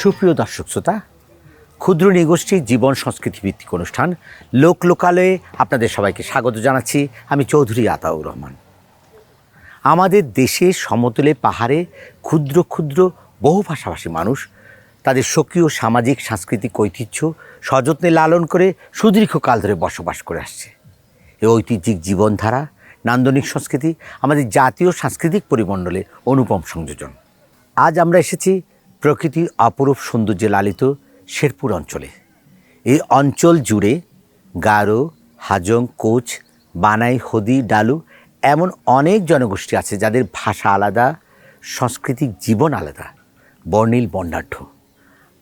সুপ্রিয় দর্শক শ্রোতা, ক্ষুদ্র নিগোষ্ঠীর জীবন সংস্কৃতি ভিত্তিক অনুষ্ঠান লোক লোকালয়ে আপনাদের সবাইকে স্বাগত জানাচ্ছি। আমি চৌধুরী আতাউর রহমান। আমাদের দেশে সমতলে পাহাড়ে ক্ষুদ্র ক্ষুদ্র বহু ভাষাভাষী মানুষ তাদের স্বকীয় সামাজিক, সাংস্কৃতিক ঐতিহ্য সযত্নে লালন করে সুদীর্ঘকাল ধরে বসবাস করে আসছে। এই ঐতিহ্যিক জীবনধারা, নান্দনিক সংস্কৃতি, আমাদের জাতীয় সাংস্কৃতিক পরিমণ্ডলে অনুপম সংযোজন। আজ আমরা এসেছি প্রকৃতির অপরূপ সৌন্দর্যে লালিত শেরপুর অঞ্চলে। এই অঞ্চল জুড়ে গারো, হাজং, কোচ, বানাই, হদি, ডালু এমন অনেক জনগোষ্ঠী আছে যাদের ভাষা আলাদা, সাংস্কৃতিক জীবন আলাদা, বর্ণিল বর্ণাঢ্য।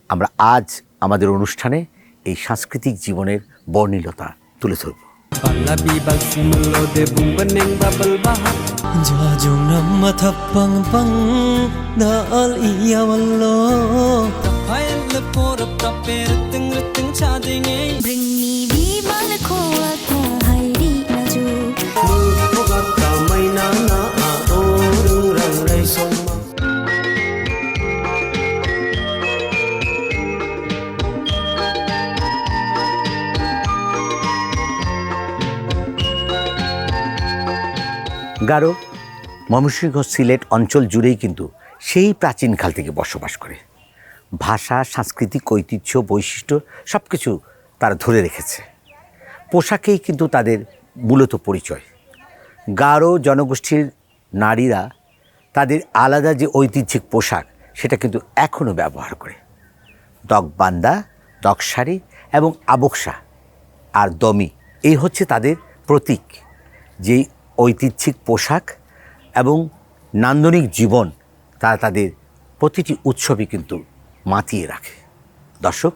আমরা আজ আমাদের অনুষ্ঠানে এই সাংস্কৃতিক জীবনের বর্ণিলতা তুলে ধরব। Balabi bagsimulo de bumbaneng babal bahak Jajung nama thapang pang daal iya wallo. Tapayan lepor tapir ting riting chadinge Bring Garo, Mymensingh Sylhet অঞ্চল জুড়েই কিন্তু সেই প্রাচীনকাল থেকে বসবাস করে। ভাষা, সাংস্কৃতিক ঐতিহ্য, বৈশিষ্ট্য সব কিছু তারা ধরে রেখেছে। পোশাকেই কিন্তু তাদের মূলত পরিচয়। গারো জনগোষ্ঠীর নারীরা তাদের আলাদা যে ঐতিহ্যিক পোশাক, সেটা কিন্তু এখনও ব্যবহার করে। দগবান্দা দগশাড়ি এবং আবকশা আর দমি, এই হচ্ছে তাদের প্রতীক, যেই ঐতিহ্যিক পোশাক এবং নান্দনিক জীবন তারা তাদের প্রতিটি উৎসবে কিন্তু মাতিয়ে রাখে। দর্শক,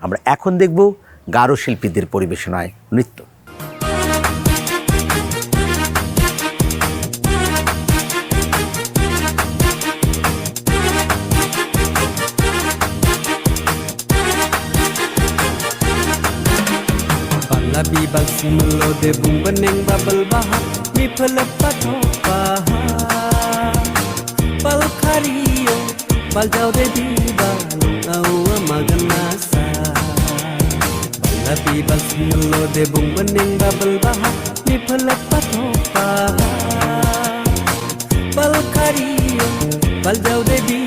আমরা এখন দেখব গারো শিল্পীদের পরিবেশনায় নৃত্য। bibang simulo de bumbeneng babel baha mi pelepat paha pal kario pal jau de bibalo au magan nasa bala bibang simulo de bumbeneng babel baha mi pelepat paha pal kario pal jau de bibalo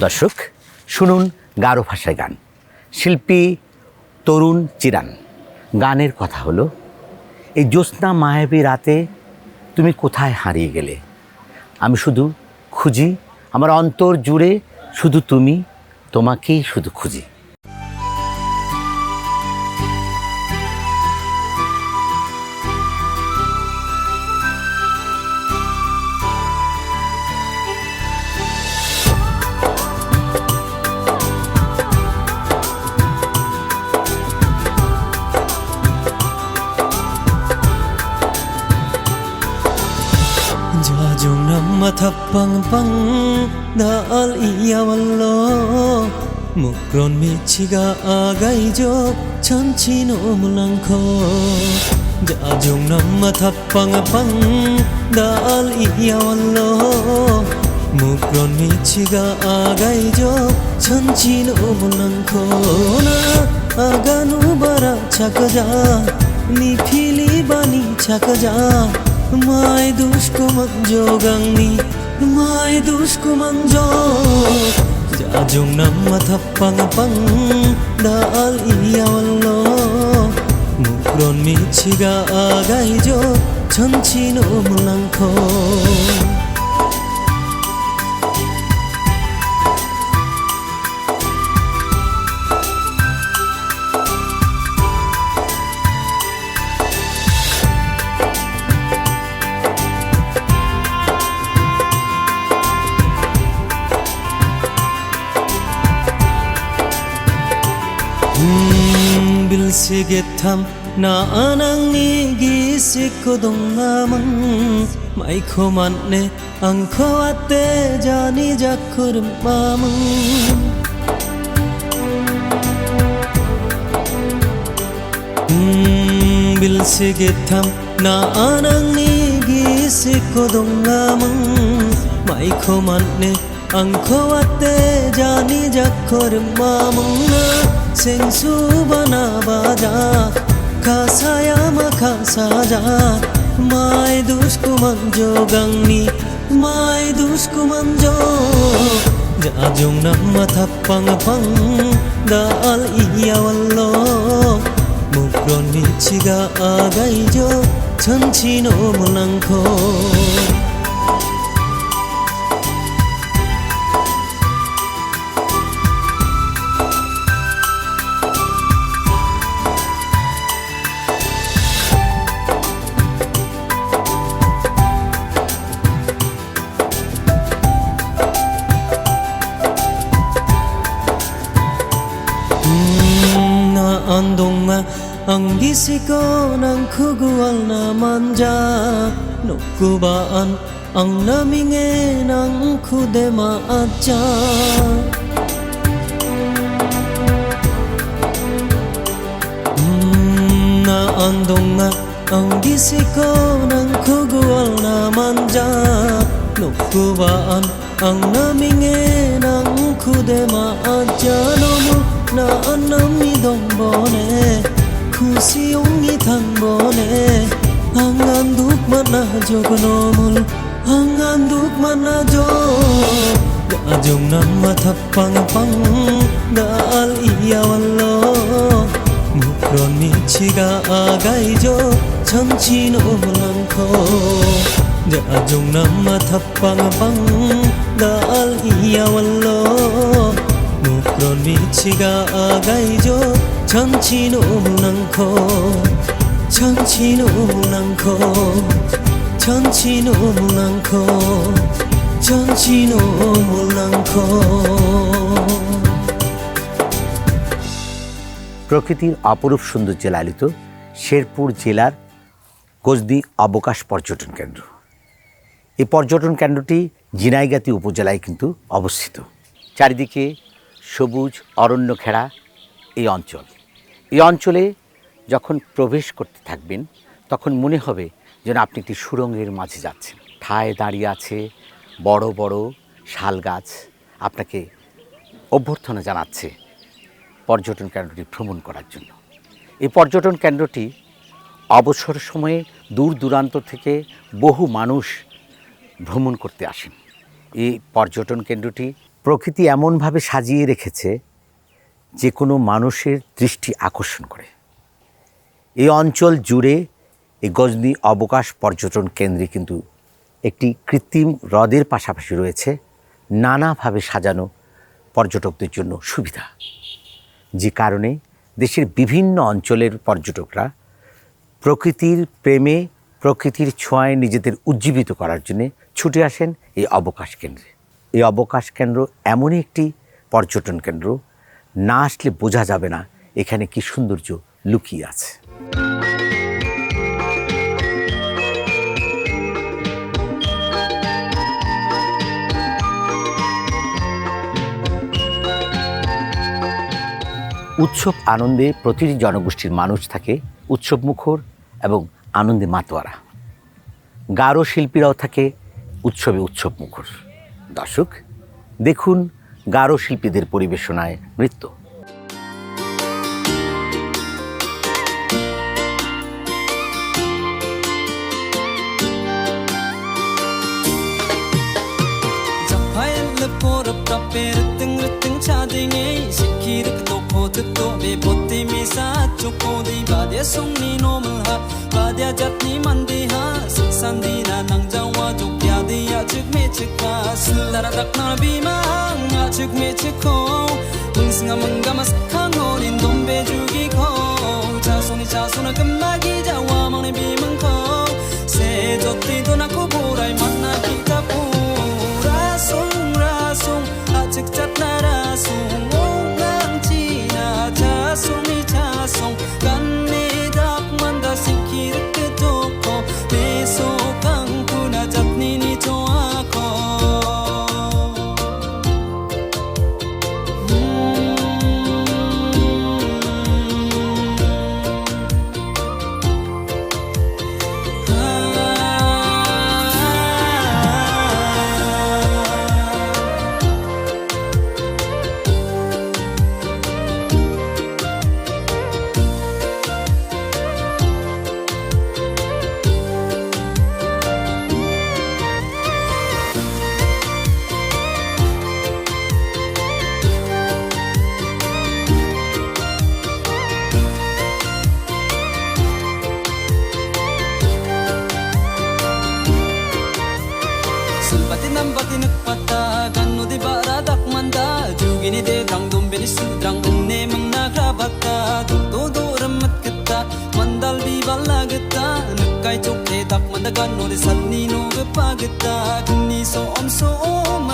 দর্শক, শুনুন গারো ভাষায় গান। শিল্পী তরুণ চিরান, গানের কথা হলো, এই জ্যোৎস্না মায়াবী রাতে তুমি কোথায় হারিয়ে গেলে? আমি শুধু খুঁজি, আমার অন্তর জুড়ে শুধু তুমি, তোমাকেই শুধু খুঁজি। Thapang pang dal iya wallo Mukron michiga agai jo chanchino mulangko Jajung nama thapang pang dal iya wallo Mukron michiga agai jo chanchino mulangko Na aganu bara chakaja ni phili bani chakaja মাই দুষ্কুমন যোগাংনি মাই দুষ্কুমন যাজং নাম্মা থাপ্পাং পাং দাল ইয়াওয়াল্লো মুক্রন মিছিগা আগাই জো ছনছিনো মুলাংখো Hmm, sigetam na anang ni gisik ko dong namang mai ko man ne ang ko ate jani jakur mamang Hmm, bil sigetam na anang ni gisik ko dong namang mai ko man ne ang ko ate jani jakur mamang baja kasaya makasaja mai dushkuman jogangni mai dushkuman jo jajung nama thapang pang dal iya wallo mukron michiga agai jo chanchino mulangko andonga ang gisiko ng kugual na manja Nukubaan ang naminge ng kudema atya Hmm, na andonga ang gisiko ng kugual na manja Nukubaan ang naminge ng kudema 나넘이 동보네 구시용이 당보네 안간둑 만나저고 너물 안간둑 만나저 나중난 마탑방방 날 이야왈러 무크론 미치가 아가이저 참치노 몰랑코 나중난 마탑방방 날 이야왈러 যোগ গাজং নাম্মা থাপ্পাং পাং দাল ইয়াওয়াল্লো মুক্রন মিছিগা আগাই জো ছমছিনো মুলাংখো গাজং নাম্মা থাপ্পাং পাং দাল ইয়াওয়াল্লো মুক্রন মিছিগা আগাই জো ছমছিনো মুলাংখো ছমছিনো মুলাংখো ছমছিনো মুলাংখো ছমছিনো মুলাংখো প্রকৃতির অপরূপ সৌন্দর্যে লালিত শেরপুর জেলার কোচদি অবকাশ পর্যটন কেন্দ্র। এই পর্যটন কেন্দ্রটি জিনাইগাতি উপজেলায় কিন্তু অবস্থিত। চারিদিকে সবুজ অরণ্য ঘেরা এই অঞ্চল। এই অঞ্চলে যখন প্রবেশ করতে থাকবেন, তখন মনে হবে যেন আপনি একটি সুরঙ্গের মাঝে যাচ্ছেন। ঠায় দাঁড়িয়ে আছে বড় বড় শাল গাছ আপনাকে অভ্যর্থনা জানাচ্ছে পর্যটন কেন্দ্রটি ভ্রমণ করার জন্য। এই পর্যটন কেন্দ্রটি অবসর সময়ে দূর দূরান্ত থেকে বহু মানুষ ভ্রমণ করতে আসেন। এই পর্যটন কেন্দ্রটি প্রকৃতি এমনভাবে সাজিয়ে রেখেছে যে কোনো মানুষের দৃষ্টি আকর্ষণ করে। এই অঞ্চল জুড়ে এই গজনি অবকাশ পর্যটন কেন্দ্রে কিন্তু একটি কৃত্রিম হ্রদের পাশাপাশি রয়েছে নানাভাবে সাজানো পর্যটকদের জন্য সুবিধা। যে কারণে দেশের বিভিন্ন অঞ্চলের পর্যটকরা প্রকৃতির প্রেমে, প্রকৃতির ছোঁয়ায় নিজেদের উজ্জীবিত করার জন্যে ছুটে আসেন এই অবকাশ কেন্দ্রে। এই অবকাশ কেন্দ্র এমনই একটি পর্যটন কেন্দ্র। না আসলে বোঝা যাবে না এখানে কি সৌন্দর্য লুকিয়ে আছে। উৎসব আনন্দে প্রতিটি জনগোষ্ঠীর মানুষ থাকে, উৎসব মুখর এবং আনন্দে মাতোয়ারা। গারো শিল্পীরাও থাকে, উৎসবে উৎসব মুখর। দর্শক দেখুন গারো শিল্পীদের পরিবেশনায় নৃত্য। Japayan le porap tape की रख तो खोद तो वे पोती में साथ चुको दी बादे सुंगनी नो महा बादे जतनी मंदी हा संदी ना नंग जावा जो क्या दिया चुक में चुका सुलरा रखना भी मांग ना चुक में चुको 응승아 뭔가 마스크한 어린 돈배 죽이고 자손이 자손을 끝나기 자와만의 비만 커 새적띠도 낳고 보랄 만나 기타 보라송 라송 아직 잣나라송 동인이대 강동 베리수드랑 동네 멍나가봤다 도도도름 맞겠다 만달비 발라겠다 늦가이 쪽대 닭 만다간 노래 산니 노그 빠겠다 금니 소엄 소엄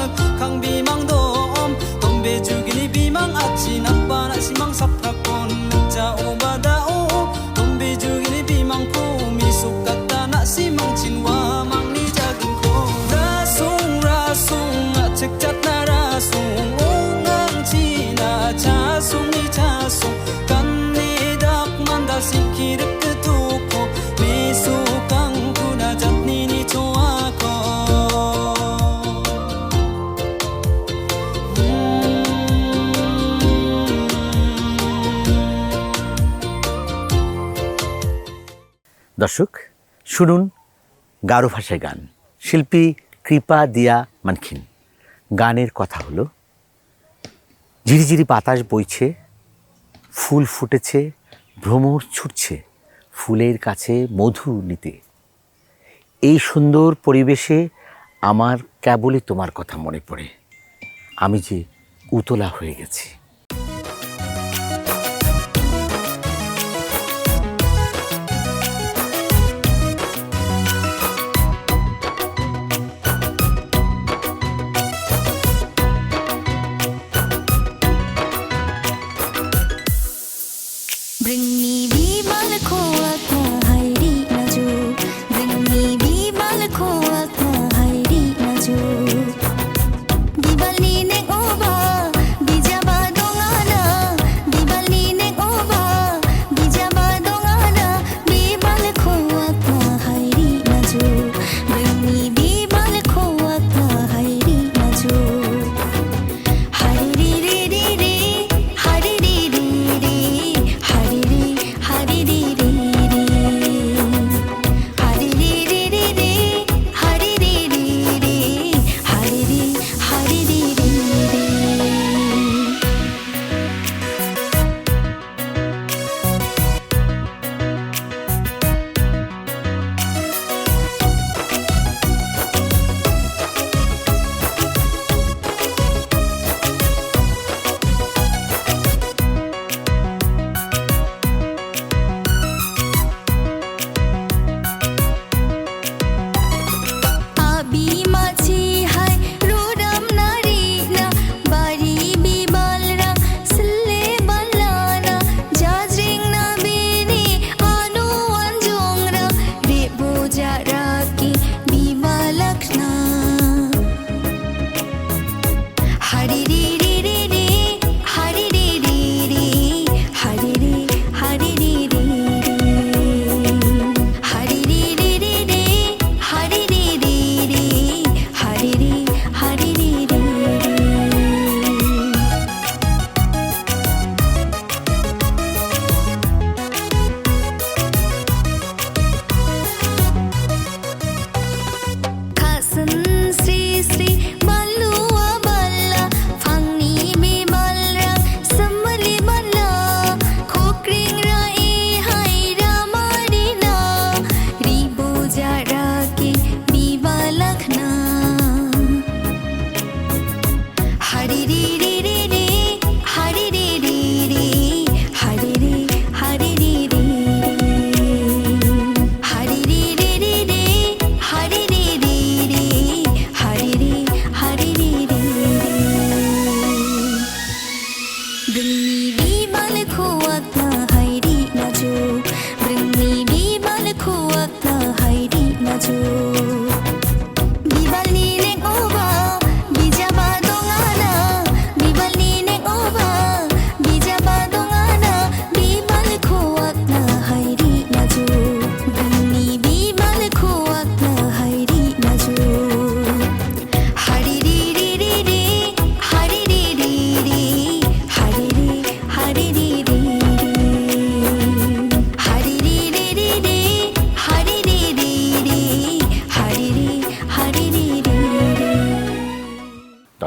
দর্শক, শুনুন গারো ভাষায় গান। শিল্পী কৃপা দিয়া মানখিন। গানের কথা হলো ঝিরিঝিরি বাতাস বইছে, ফুল ফুটেছে, ভ্রমর ছুটছে, ফুলের কাছে মধু নিতে। এই সুন্দর পরিবেশে আমার কেবলই তোমার কথা মনে পড়ে। আমি যে উতলা হয়ে গেছি। Bring me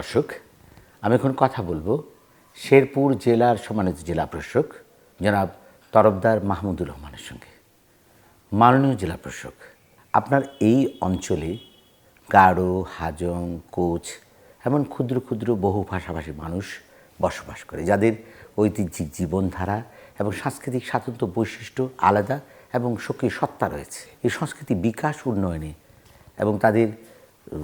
দর্শক আমি এখন কথা বলব শেরপুর জেলার সম্মানিত জেলা প্রশাসক, জনাব তরফদার মাহমুদুর রহমানের সঙ্গে। মাননীয় জেলা প্রশাসক, আপনার এই অঞ্চলে গারো, হাজং, কোচ এমন ক্ষুদ্র ক্ষুদ্র বহু ভাষাভাষী মানুষ বসবাস করে, যাদের ঐতিহ্যিক জীবনধারা এবং সাংস্কৃতিক স্বাতন্ত্র্য বৈশিষ্ট্য আলাদা এবং সক্রিয় সত্তা রয়েছে। এই সংস্কৃতি বিকাশ, উন্নয়নে এবং তাদের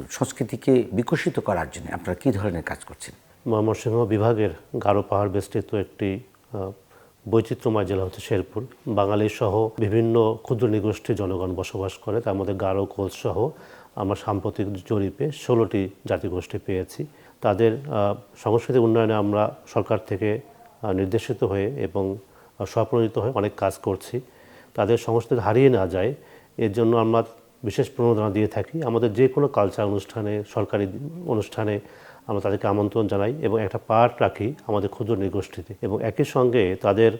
সংস্কৃতিকে বিকশিত করার জন্য আপনারা কী ধরনের কাজ করছেন? ময়মনসিংহ বিভাগের গারো পাহাড় বেষ্টিত একটি বৈচিত্র্যময় জেলা হচ্ছে শেরপুর। বাঙালি সহ বিভিন্ন ক্ষুদ্র নিগোষ্ঠীর জনগণ বসবাস করে তার মধ্যে গারো কোচ সহ আমরা সাম্প্রতিক জরিপে ষোলোটি জাতিগোষ্ঠী পেয়েছি। তাদের সংস্কৃতি উন্নয়নে আমরা সরকার থেকে নির্দেশিত হয়ে এবং আহ, স্বপ্রণোদিত হয়ে অনেক কাজ করছি। তাদের সংস্কৃতি হারিয়ে না যায় এর জন্য আমরা বিশেষ প্রণোদনা দিয়ে থাকি। আমাদের যে কোনো কালচার অনুষ্ঠানে সরকারি অনুষ্ঠানে আমরা তাদেরকে আমন্ত্রণ জানাই এবং একটা পার্ট রাখি আমাদের ক্ষুদ্র নৃগোষ্ঠীতে এবং একই সঙ্গে তাদের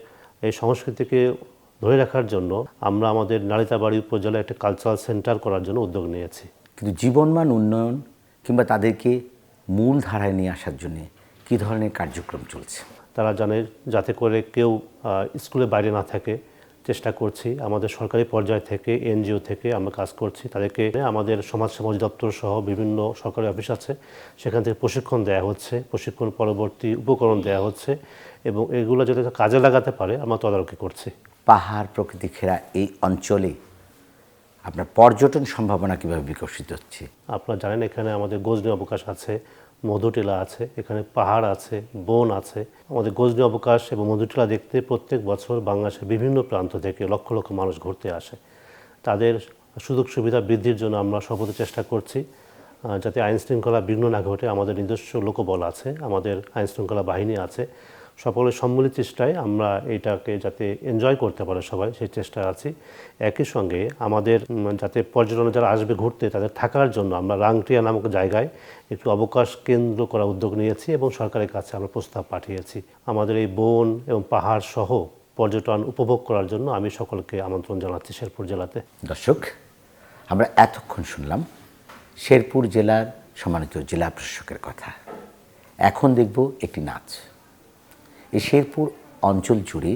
এই সংস্কৃতিকে ধরে রাখার জন্য আমরা আমাদের নালিতাবাড়ি উপজেলায় একটা কালচারাল সেন্টার করার জন্য উদ্যোগ নিয়েছি। কিন্তু জীবনমান উন্নয়ন কিংবা তাদেরকে মূল ধারায় নিয়ে আসার জন্য কী ধরনের কার্যক্রম চলছে? তারা জানে যাতে করে কেউ আহ, স্কুলের বাইরে না থাকে। চেষ্টা করছি। আমাদের সরকারি পর্যায় থেকে এনজিও থেকে আমরা কাজ করছি। তাদেরকে আমাদের সমাজ সমাজ দপ্তর সহ বিভিন্ন সরকারি অফিস আছে। সেখান থেকে প্রশিক্ষণ দেওয়া হচ্ছে। প্রশিক্ষণ পরবর্তী উপকরণ দেওয়া হচ্ছে এবং এগুলো যাতে কাজে লাগাতে পারে আমরা তদারকি করছি। পাহাড় প্রকৃতি ঘেরা এই অঞ্চলে আপনার পর্যটন সম্ভাবনা কীভাবে বিকশিত হচ্ছে? আপনারা জানেন এখানে আমাদের গজনি অবকাশ আছে। মধুটিলা আছে, এখানে পাহাড় আছে, বন আছে। আমাদের গজনী অবকাশ এবং মধুটিলা দেখতে প্রত্যেক বছর বাংলাদেশের বিভিন্ন প্রান্ত থেকে লক্ষ লক্ষ মানুষ ঘুরতে আসে। তাদের সুযোগ সুবিধা বৃদ্ধির জন্য আমরা সর্বদা চেষ্টা করছি যাতে আইন শৃঙ্খলা বিঘ্ন না ঘটে। আমাদের নিজস্ব লোকবল আছে, আমাদের আইন শৃঙ্খলা বাহিনী আছে। সকলের সম্মিলিত চেষ্টায় আমরা এইটাকে যাতে এনজয় করতে পারে সবাই, সেই চেষ্টা আছি। একই সঙ্গে আমাদের যাতে পর্যটনে যারা আসবে ঘুরতে, তাদের থাকার জন্য আমরা রাংটিয়া নামক জায়গায় একটু অবকাশ কেন্দ্র করার উদ্যোগ নিয়েছি এবং সরকারের কাছে আমরা প্রস্তাব পাঠিয়েছি। আমাদের এই বন এবং পাহাড় সহ পর্যটন উপভোগ করার জন্য আমি সকলকে আমন্ত্রণ জানাচ্ছি শেরপুর জেলাতে। দর্শক, আমরা এতক্ষণ শুনলাম শেরপুর জেলার সম্মানিত জেলা প্রশাসকের কথা। এখন দেখব একটি নাচ। এই শেরপুর অঞ্চল জুড়ে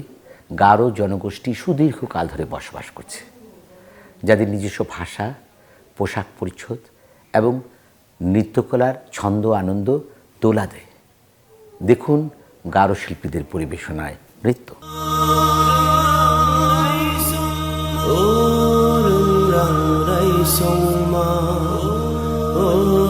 গারো জনগোষ্ঠী সুদীর্ঘকাল ধরে বসবাস করছে, যাদের নিজস্ব ভাষা, পোশাক পরিচ্ছদ এবং নৃত্যকলার ছন্দ আনন্দ দোলা দেয়। দেখুন গারো শিল্পীদের পরিবেশনায় নৃত্য। Kadang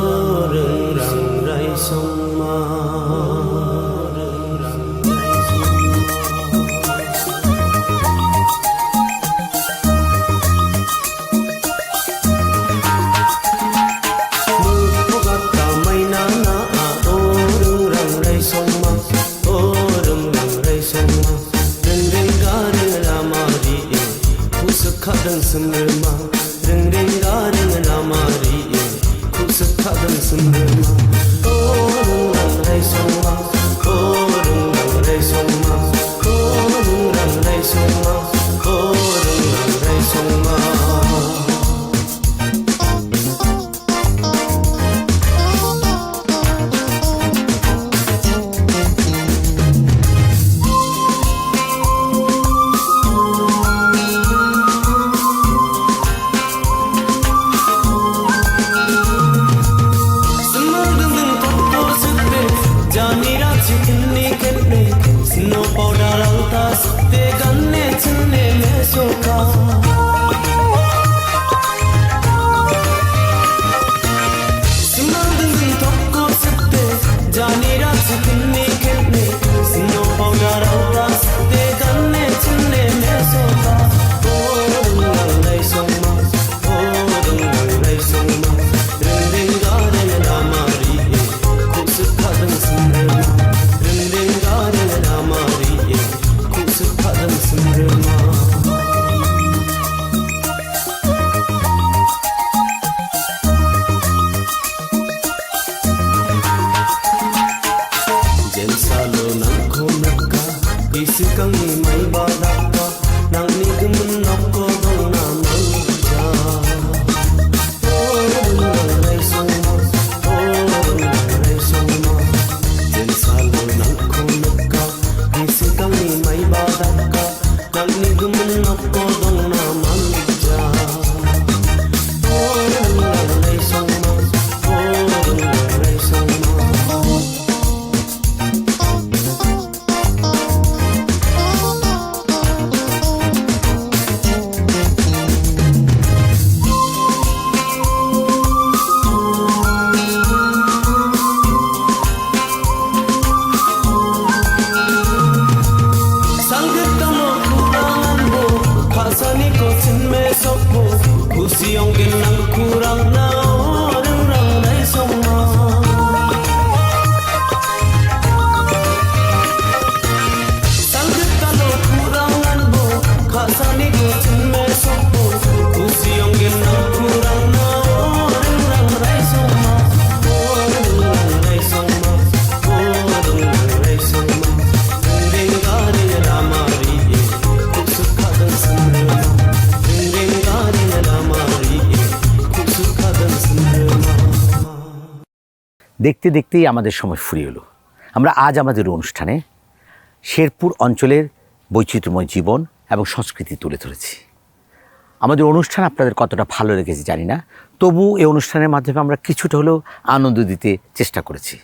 দেখতে দেখতেই আমাদের সময় ফুরিয়ে এলো। আমরা আজ আমাদের অনুষ্ঠানে শেরপুর অঞ্চলের বৈচিত্র্যময় জীবন এবং সংস্কৃতি তুলে ধরেছি। আমাদের অনুষ্ঠান আপনাদের কতটা ভালো লেগেছে জানি না তবু এই অনুষ্ঠানের মাধ্যমে আমরা কিছুটা হলেও আনন্দ দিতে চেষ্টা করেছি।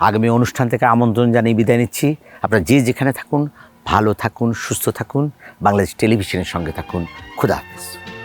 আগামী অনুষ্ঠান থেকে আমন্ত্রণ জানিয়ে বিদায় নিচ্ছি। আপনারা যে যেখানে থাকুন, ভালো থাকুন, সুস্থ থাকুন, বাংলাদেশ টেলিভিশনের সঙ্গে থাকুন। খুদা হাফেজ।